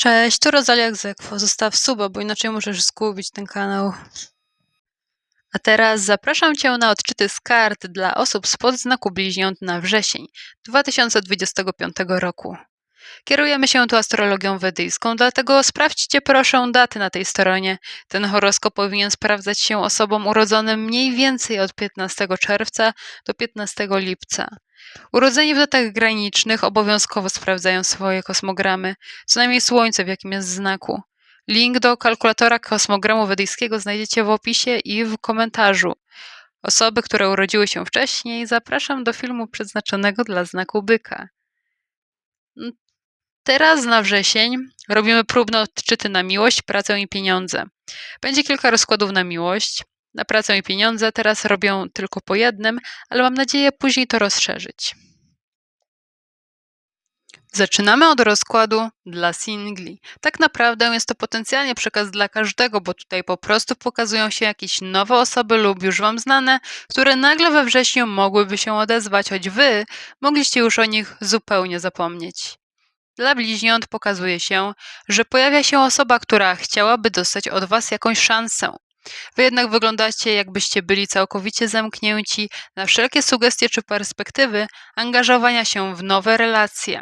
Cześć, tu Rosalia Egzekwo. Zostaw suba, bo inaczej możesz zgubić ten kanał. A teraz zapraszam Cię na odczyty z kart dla osób spod znaku bliźniąt na wrzesień 2025 roku. Kierujemy się tu astrologią wedyjską, dlatego sprawdźcie proszę daty na tej stronie. Ten horoskop powinien sprawdzać się osobom urodzonym mniej więcej od 15 czerwca do 15 lipca. Urodzeni w datach granicznych obowiązkowo sprawdzają swoje kosmogramy, co najmniej Słońce w jakim jest znaku. Link do kalkulatora kosmogramu wedyjskiego znajdziecie w opisie i w komentarzu. Osoby, które urodziły się wcześniej, zapraszam do filmu przeznaczonego dla znaku byka. Teraz na wrzesień robimy próbne odczyty na miłość, pracę i pieniądze. Będzie kilka rozkładów na miłość. Na pracę i pieniądze teraz robią tylko po jednym, ale mam nadzieję później to rozszerzyć. Zaczynamy od rozkładu dla singli. Tak naprawdę jest to potencjalnie przekaz dla każdego, bo tutaj po prostu pokazują się jakieś nowe osoby lub już Wam znane, które nagle we wrześniu mogłyby się odezwać, choć Wy mogliście już o nich zupełnie zapomnieć. Dla bliźniąt pokazuje się, że pojawia się osoba, która chciałaby dostać od Was jakąś szansę. Wy jednak wyglądacie, jakbyście byli całkowicie zamknięci na wszelkie sugestie czy perspektywy angażowania się w nowe relacje.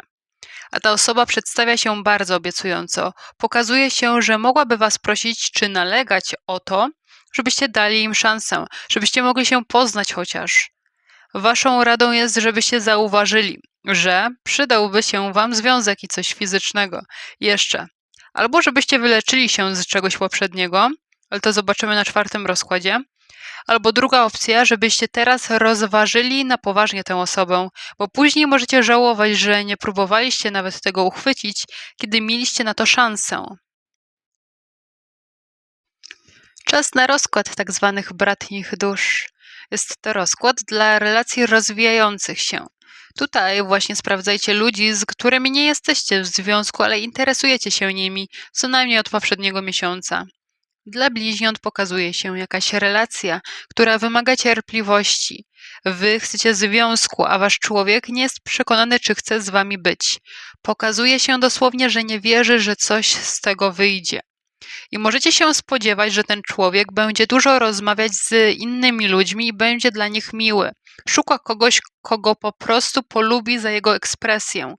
A ta osoba przedstawia się bardzo obiecująco. Pokazuje się, że mogłaby Was prosić czy nalegać o to, żebyście dali im szansę, żebyście mogli się poznać chociaż. Waszą radą jest, żebyście zauważyli, że przydałby się Wam związek i coś fizycznego. Jeszcze. Albo żebyście wyleczyli się z czegoś poprzedniego, ale to zobaczymy na czwartym rozkładzie. Albo druga opcja, żebyście teraz rozważyli na poważnie tę osobę, bo później możecie żałować, że nie próbowaliście nawet tego uchwycić, kiedy mieliście na to szansę. Czas na rozkład tak zwanych bratnich dusz. Jest to rozkład dla relacji rozwijających się. Tutaj właśnie sprawdzajcie ludzi, z którymi nie jesteście w związku, ale interesujecie się nimi co najmniej od poprzedniego miesiąca. Dla bliźniąt pokazuje się jakaś relacja, która wymaga cierpliwości. Wy chcecie związku, a wasz człowiek nie jest przekonany, czy chce z wami być. Pokazuje się dosłownie, że nie wierzy, że coś z tego wyjdzie. I możecie się spodziewać, że ten człowiek będzie dużo rozmawiać z innymi ludźmi i będzie dla nich miły. Szuka kogoś, kogo po prostu polubi za jego ekspresję.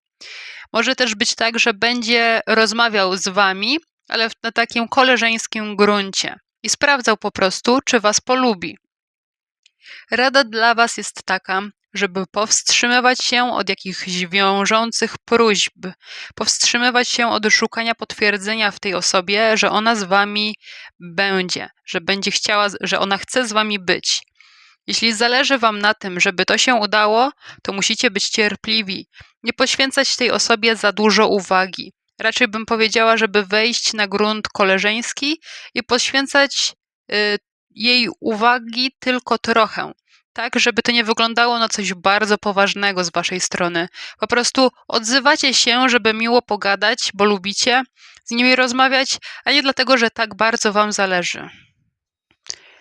Może też być tak, że będzie rozmawiał z wami, ale na takim koleżeńskim gruncie i sprawdzał po prostu, czy was polubi. Rada dla was jest taka, żeby powstrzymywać się od jakichś wiążących próśb, powstrzymywać się od szukania potwierdzenia w tej osobie, że ona z wami będzie, że będzie chciała, że ona chce z wami być. Jeśli zależy wam na tym, żeby to się udało, to musicie być cierpliwi, nie poświęcać tej osobie za dużo uwagi. Raczej bym powiedziała, żeby wejść na grunt koleżeński i poświęcać y, jej uwagi tylko trochę. Tak, żeby to nie wyglądało na coś bardzo poważnego z waszej strony. Po prostu odzywacie się, żeby miło pogadać, bo lubicie z nimi rozmawiać, a nie dlatego, że tak bardzo wam zależy.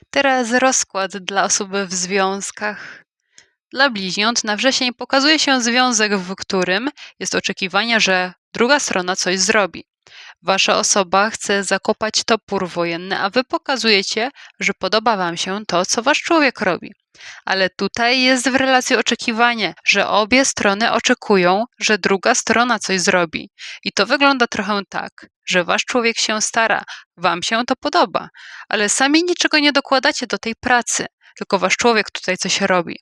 Teraz rozkład dla osób w związkach. Dla bliźniąt na wrzesień pokazuje się związek, w którym jest oczekiwanie, że druga strona coś zrobi. Wasza osoba chce zakopać topór wojenny, a wy pokazujecie, że podoba wam się to, co wasz człowiek robi. Ale tutaj jest w relacji oczekiwanie, że obie strony oczekują, że druga strona coś zrobi. I to wygląda trochę tak, że wasz człowiek się stara, wam się to podoba, ale sami niczego nie dokładacie do tej pracy, tylko wasz człowiek tutaj coś robi.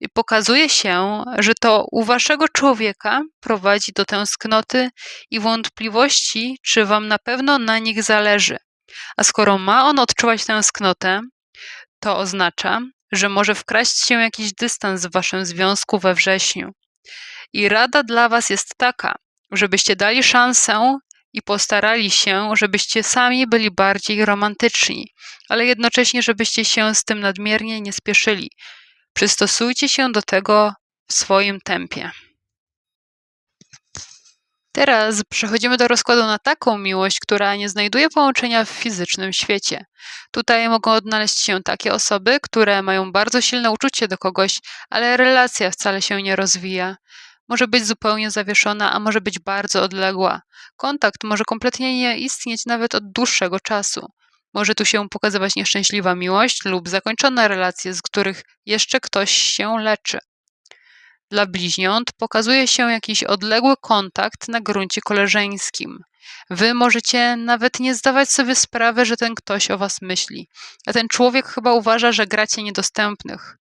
I pokazuje się, że to u waszego człowieka prowadzi do tęsknoty i wątpliwości, czy wam na pewno na nich zależy. A skoro ma on odczuwać tęsknotę, to oznacza, że może wkraść się jakiś dystans w waszym związku we wrześniu. I rada dla was jest taka, żebyście dali szansę i postarali się, żebyście sami byli bardziej romantyczni, ale jednocześnie, żebyście się z tym nadmiernie nie spieszyli, Przystosujcie się do tego w swoim tempie. Teraz przechodzimy do rozkładu na taką miłość, która nie znajduje połączenia w fizycznym świecie. Tutaj mogą odnaleźć się takie osoby, które mają bardzo silne uczucie do kogoś, ale relacja wcale się nie rozwija. Może być zupełnie zawieszona, a może być bardzo odległa. Kontakt może kompletnie nie istnieć nawet od dłuższego czasu. Może tu się pokazywać nieszczęśliwa miłość lub zakończone relacje, z których jeszcze ktoś się leczy. Dla bliźniąt pokazuje się jakiś odległy kontakt na gruncie koleżeńskim. Wy możecie nawet nie zdawać sobie sprawy, że ten ktoś o was myśli, a ten człowiek chyba uważa, że gracie niedostępnych.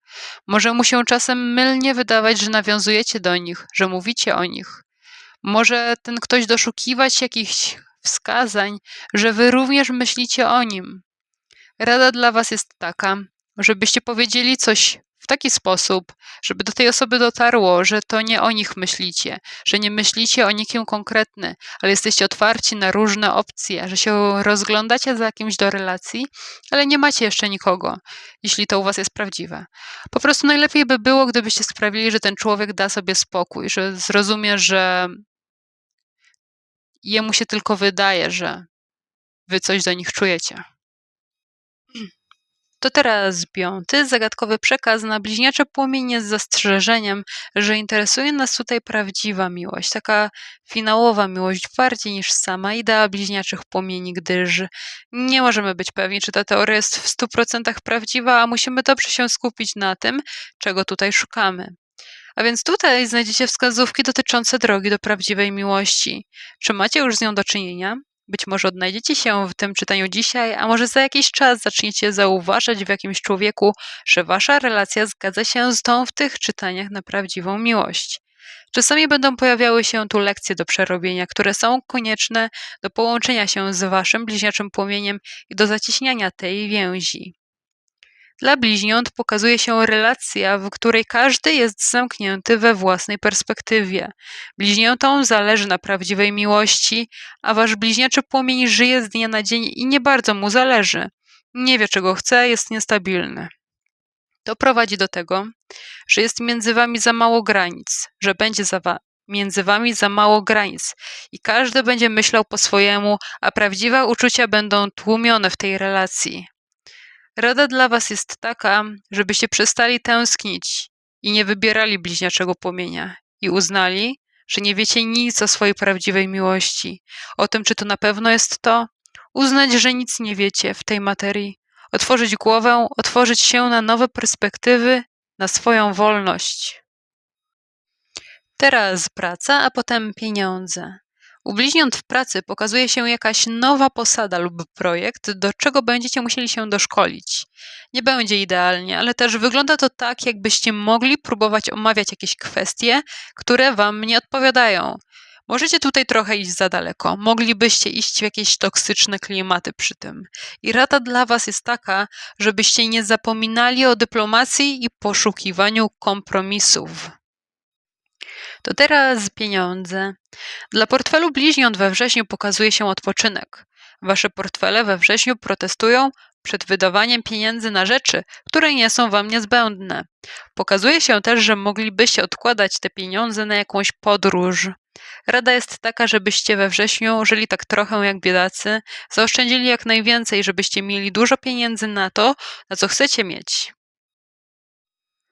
Może mu się czasem mylnie wydawać, że nawiązujecie do nich, że mówicie o nich. Może ten ktoś doszukiwać jakichś wskazań, że wy również myślicie o nim. Rada dla was jest taka, żebyście powiedzieli coś taki sposób, żeby do tej osoby dotarło, że to nie o nich myślicie, że nie myślicie o nikim konkretny, ale jesteście otwarci na różne opcje, że się rozglądacie za jakimś do relacji, ale nie macie jeszcze nikogo, jeśli to u was jest prawdziwe. Po prostu najlepiej by było, gdybyście sprawili, że ten człowiek da sobie spokój, że zrozumie, że jemu się tylko wydaje, że wy coś do nich czujecie. To teraz piąty, zagadkowy przekaz na bliźniacze płomienie z zastrzeżeniem, że interesuje nas tutaj prawdziwa miłość, taka finałowa miłość bardziej niż sama idea bliźniaczych płomieni, gdyż nie możemy być pewni, czy ta teoria jest w 100% prawdziwa, a musimy dobrze się skupić na tym, czego tutaj szukamy. A więc tutaj znajdziecie wskazówki dotyczące drogi do prawdziwej miłości. Czy macie już z nią do czynienia? Być może odnajdziecie się w tym czytaniu dzisiaj, a może za jakiś czas zaczniecie zauważać w jakimś człowieku, że wasza relacja zgadza się z tą w tych czytaniach na prawdziwą miłość. Czasami będą pojawiały się tu lekcje do przerobienia, które są konieczne do połączenia się z waszym bliźniaczym płomieniem i do zacieśniania tej więzi. Dla bliźniąt pokazuje się relacja, w której każdy jest zamknięty we własnej perspektywie. Bliźniętom zależy na prawdziwej miłości, a wasz bliźniaczy płomień żyje z dnia na dzień i nie bardzo mu zależy. Nie wie, czego chce, jest niestabilny. To prowadzi do tego, że jest między wami za mało granic, że będzie za wa między wami za mało granic i każdy będzie myślał po swojemu, a prawdziwe uczucia będą tłumione w tej relacji. Rada dla was jest taka, żebyście przestali tęsknić i nie wybierali bliźniaczego płomienia i uznali, że nie wiecie nic o swojej prawdziwej miłości, o tym, czy to na pewno jest to, uznać, że nic nie wiecie w tej materii, otworzyć głowę, otworzyć się na nowe perspektywy, na swoją wolność. Teraz praca, a potem pieniądze. U bliźniąt w pracy pokazuje się jakaś nowa posada lub projekt, do czego będziecie musieli się doszkolić. Nie będzie idealnie, ale też wygląda to tak, jakbyście mogli próbować omawiać jakieś kwestie, które wam nie odpowiadają. Możecie tutaj trochę iść za daleko. Moglibyście iść w jakieś toksyczne klimaty przy tym. I rada dla Was jest taka, żebyście nie zapominali o dyplomacji i poszukiwaniu kompromisów. To teraz pieniądze. Dla portfelu bliźniąt we wrześniu pokazuje się odpoczynek. Wasze portfele we wrześniu protestują przed wydawaniem pieniędzy na rzeczy, które nie są wam niezbędne. Pokazuje się też, że moglibyście odkładać te pieniądze na jakąś podróż. Rada jest taka, żebyście we wrześniu żyli tak trochę jak biedacy, zaoszczędzili jak najwięcej, żebyście mieli dużo pieniędzy na to, na co chcecie mieć.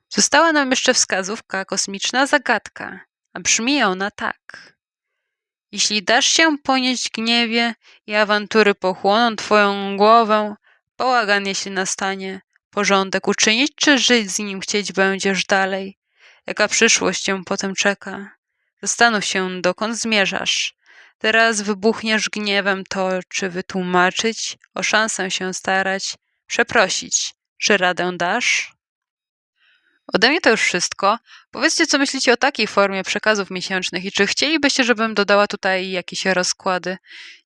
Została nam jeszcze wskazówka kosmiczna zagadka, brzmi ona tak. Jeśli dasz się ponieść gniewie i awantury pochłoną twoją głowę, bałagan jeśli nastanie, porządek uczynić czy żyć z nim chcieć będziesz dalej? Jaka przyszłość cię potem czeka? Zastanów się, dokąd zmierzasz. Teraz wybuchniesz gniewem to, czy wytłumaczyć, o szansę się starać, przeprosić. Czy radę dasz? Ode mnie to już wszystko. Powiedzcie, co myślicie o takiej formie przekazów miesięcznych i czy chcielibyście, żebym dodała tutaj jakieś rozkłady.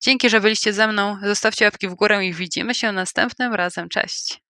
Dzięki, że byliście ze mną. Zostawcie łapki w górę i widzimy się następnym razem. Cześć.